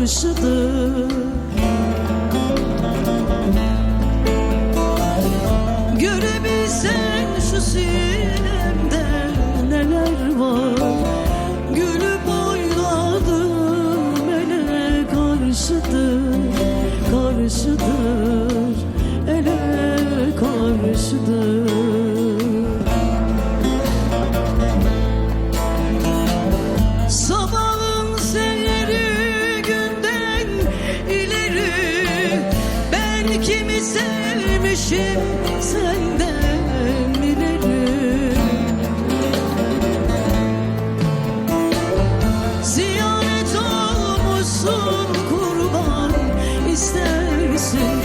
bakışıdır Görebilsen şu sinemde neler var? Gülüp oynadım ele karşıdır Karşıdır. Ele karşıdır. gelmişim senden ileri. Ziyaret olmuşsun kurban istersin.